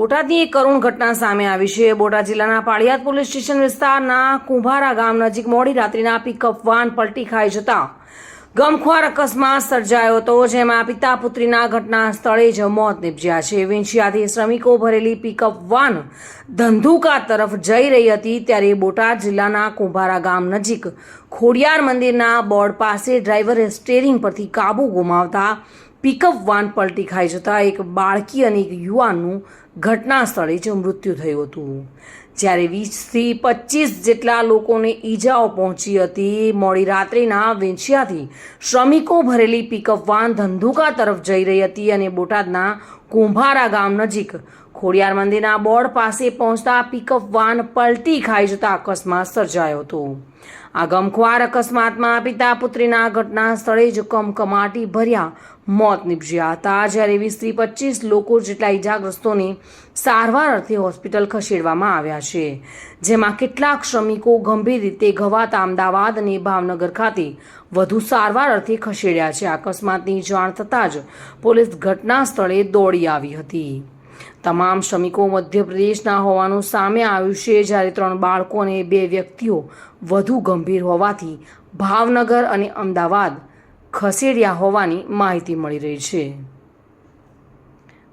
બોટાદની એક કરુણ ઘટના સામે આવી છે. બોટાદ જિલ્લાના પાળિયાદ પોલીસ સ્ટેશન વિસ્તારના કુંભારા ગામ નજીક મોડી રાત્રિના પિકઅપ વાન પલટી ખાઈ જતા ગમખ્વાર અકસ્માત સર્જાયો હતો, જેમાં પિતા પુત્રીના ઘટના સ્થળે જ મોત નીપજ્યા છે. વિંછિયાથી શ્રમિકો ભરેલી પિકઅપ વાન ધંધુકા તરફ જઈ રહી હતી, ત્યારે બોટાદ જિલ્લાના કુંભારા ગામ નજીક ખોડિયાર મંદિરના બોર્ડ પાસે ડ્રાઈવરે સ્ટેરિંગ પરથી કાબુ ગુમાવતા પિકઅપ વાન પલટી ખાઈ જતાં એક બાળકી અને એક યુવાનનું ઘટના સ્થળે જ મૃત્યુ થયું હતું. જ્યારે વીસથી પચીસ જેટલા લોકોને ઈજાઓ પહોંચી હતી, મોડી રાત્રિના વેંછિયાથી શ્રમિકો ભરેલી પિકઅપ વાન ધંધુકા તરફ જઈ રહી હતી અને બોટાદના કુંભારા ગામ નજીક ખોડિયાર મંદિરના બોર્ડ પાસે પહોંચતા પિકઅપ વાન પલટી ખાઈ જતા અકસ્માત સર્જાયો હતો. આ ગમખ્વાર અકસ્માતમાં પિતા પુત્રીના ઘટના સ્થળે જ કમકમાટી ભર્યા મોત નીપજ્યા હતા, જ્યારે વીસથી પચીસ લોકો જેટલા ઈજાગ્રસ્તોને સારવાર અર્થે હોસ્પિટલ ખસેડવામાં આવ્યા છે, જેમાં કેટલાક શ્રમિકો ગંભીર રીતે ઘવાતા અમદાવાદ અને ભાવનગર ખાતે વધુ સારવાર અર્થે ખસેડ્યા છે. અકસ્માતની જાણ થતાં જ પોલીસ ઘટના સ્થળે દોડી આવી હતી. તમામ શ્રમિકો મધ્યપ્રદેશના હોવાનું સામે આવ્યું છે. જ્યારે ત્રણ બાળકો અને બે વ્યક્તિઓ વધુ ગંભીર હોવાથી ભાવનગર અને અમદાવાદ ખસેડ્યા હોવાની માહિતી મળી રહી છે.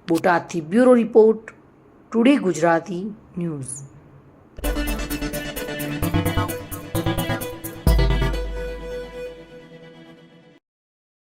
બોટાદથી bureau report, today Gujarati news.